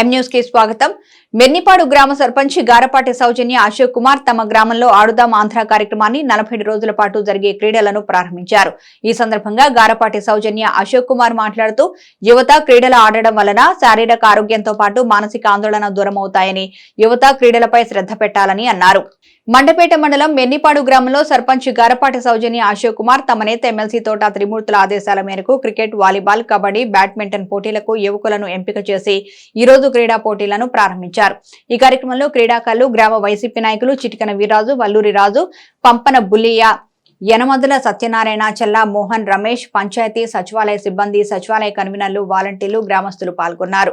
ఎం కి స్వాగతం. మెర్నిపాడు గ్రామ సర్పంచ్ గారపాటి సౌజన్య అశోక్ కుమార్ తమ గ్రామంలో ఆడుదాం ఆంధ్ర కార్యక్రమాన్ని నలభై రోజుల పాటు జరిగే క్రీడలను ప్రారంభించారు. ఈ సందర్భంగా గారపాటి సౌజన్య అశోక్ కుమార్ మాట్లాడుతూ యువత క్రీడలు ఆడడం వలన శారీరక ఆరోగ్యంతో పాటు మానసిక ఆందోళన దూరమవుతాయని యువత క్రీడలపై శ్రద్ధ పెట్టాలని అన్నారు. మండపేట మండలం మెన్నిపాడు గ్రామంలో సర్పంచ్ గారపాటి సౌజన్య అశోక్ కుమార్ తమ నేత ఎమ్మెల్సీ తోట త్రిమూర్తుల ఆదేశాల మేరకు క్రికెట్ వాలీబాల్ కబడ్డీ బ్యాడ్మింటన్ పోటీలకు యువకులను ఎంపిక చేసి ఈ రోజు క్రీడా పోటీలను ప్రారంభించారు. ఈ కార్యక్రమంలో క్రీడాకారులు గ్రామ వైసీపీ నాయకులు చిటికన వీరాజు వల్లూరి రాజు పంపన బుల్లియ యనమదుల సత్యనారాయణ చెల్లా మోహన్ రమేష్ పంచాయతీ సచివాలయ సిబ్బంది సచివాలయ కన్వీనర్లు వాలంటీర్లు గ్రామస్తులు పాల్గొన్నారు.